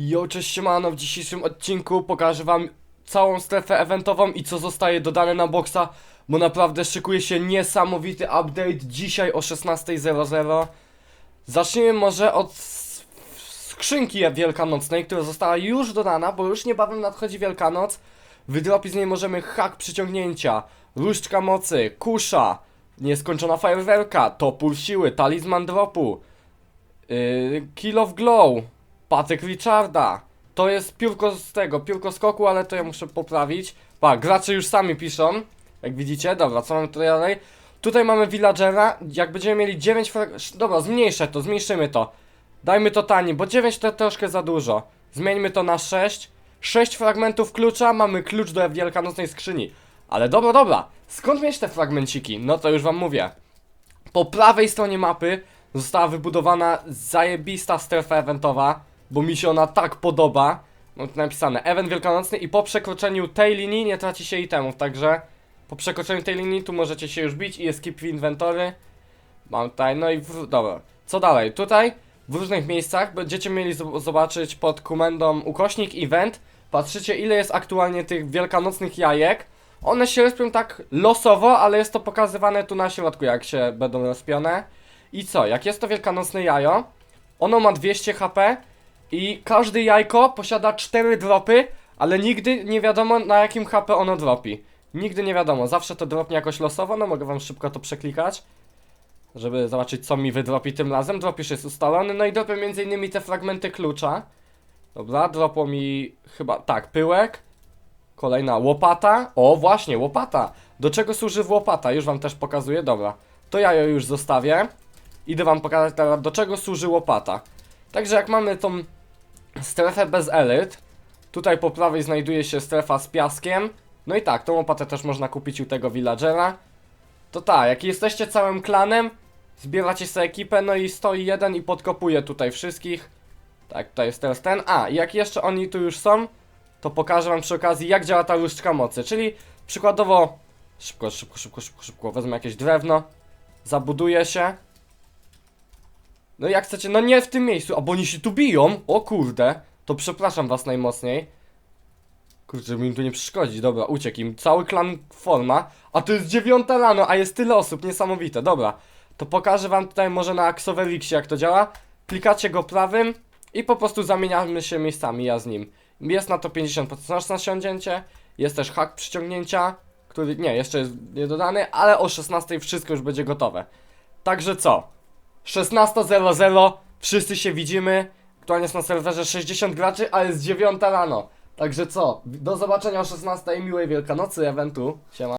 Jo, cześć siemano, w dzisiejszym odcinku pokażę wam całą strefę eventową i co zostaje dodane na boxa, bo naprawdę szykuje się niesamowity update dzisiaj o 16.00. Zacznijmy może od skrzynki wielkanocnej, która została już dodana, bo już niebawem nadchodzi Wielkanoc. Wydropi z niej możemy hak przyciągnięcia, różdżka mocy, kusza, nieskończona fajerwerka, topór siły, talizman dropu, Yy, Kill of Glow, Patyk Richarda. To jest piórko z tego, piórko skoku, ale to ja muszę poprawić. Pa, gracze już sami piszą. Jak widzicie, dobra, co mamy tutaj dalej? Tutaj mamy villagera, jak będziemy mieli 9 frag... sz- Dobra, zmniejszę to, zmniejszymy to. Dajmy to taniej, bo 9 to troszkę za dużo. Zmieńmy to na 6. 6 fragmentów klucza, mamy klucz do wielkanocnej skrzyni. Ale dobra, dobra, skąd mieć te fragmenciki? No to już wam mówię. Po prawej stronie mapy została wybudowana zajebista strefa eventowa, bo mi się ona tak podoba. Mam tu napisane, event wielkanocny i po przekroczeniu tej linii nie traci się itemów, także po przekroczeniu tej linii tu możecie się już bić i jest keep w inwentory. Mam tutaj, no i w, dobra. Co dalej? Tutaj w różnych miejscach będziecie mieli zob- zobaczyć pod komendą ukośnik event. Patrzycie ile jest aktualnie tych wielkanocnych jajek. One się rozpią tak losowo, ale jest to pokazywane tu na środku, jak się będą rozpione. I co? Jak jest to wielkanocne jajo, ono ma 200 HP i każde jajko posiada 4 dropy, ale nigdy nie wiadomo na jakim HP ono dropi. Nigdy nie wiadomo, zawsze to dropnie jakoś losowo, no mogę wam szybko to przeklikać. Żeby zobaczyć co mi wydropi tym razem. Drop już jest ustalony, no i dropię innymi te fragmenty klucza. Dobra, dropło mi chyba, tak, pyłek. Kolejna łopata. O, właśnie, łopata. Do czego służy łopata? Już wam też pokazuję, dobra. To ja ją już zostawię. Idę wam pokazać teraz, do czego służy łopata. Także jak mamy tą strefę bez elit, tutaj po prawej znajduje się strefa z piaskiem. No i tak, tą łopatę też można kupić u tego villagera. To tak, jak jesteście całym klanem, zbieracie sobie ekipę, no i stoi jeden i podkopuje tutaj wszystkich. Tak, tutaj jest teraz ten. A, jak jeszcze oni tu już są, to pokażę wam przy okazji, jak działa ta różdżka mocy. Czyli przykładowo, szybko, szybko, szybko, szybko, szybko, wezmę jakieś drewno, zabuduję się. No jak chcecie, no nie w tym miejscu, a bo oni się tu biją, o kurde, to przepraszam was najmocniej. Kurczę, żeby im tu nie przeszkodzić, dobra, uciekł im, cały klan forma, a to jest dziewiąta rano, a jest tyle osób, niesamowite, dobra. To pokażę wam tutaj może na Axovelixie jak to działa. Klikacie go prawym i po prostu zamieniamy się miejscami, ja z nim. Jest na to 50% na siądzięcie, jest też hak przyciągnięcia, który nie, jeszcze jest niedodany, ale o 16 wszystko już będzie gotowe. Także co? 16.00, wszyscy się widzimy. Aktualnie jest na serwerze 60 graczy, a jest 9 rano. Także co? Do zobaczenia o 16 miłej Wielkanocy eventu. Siema.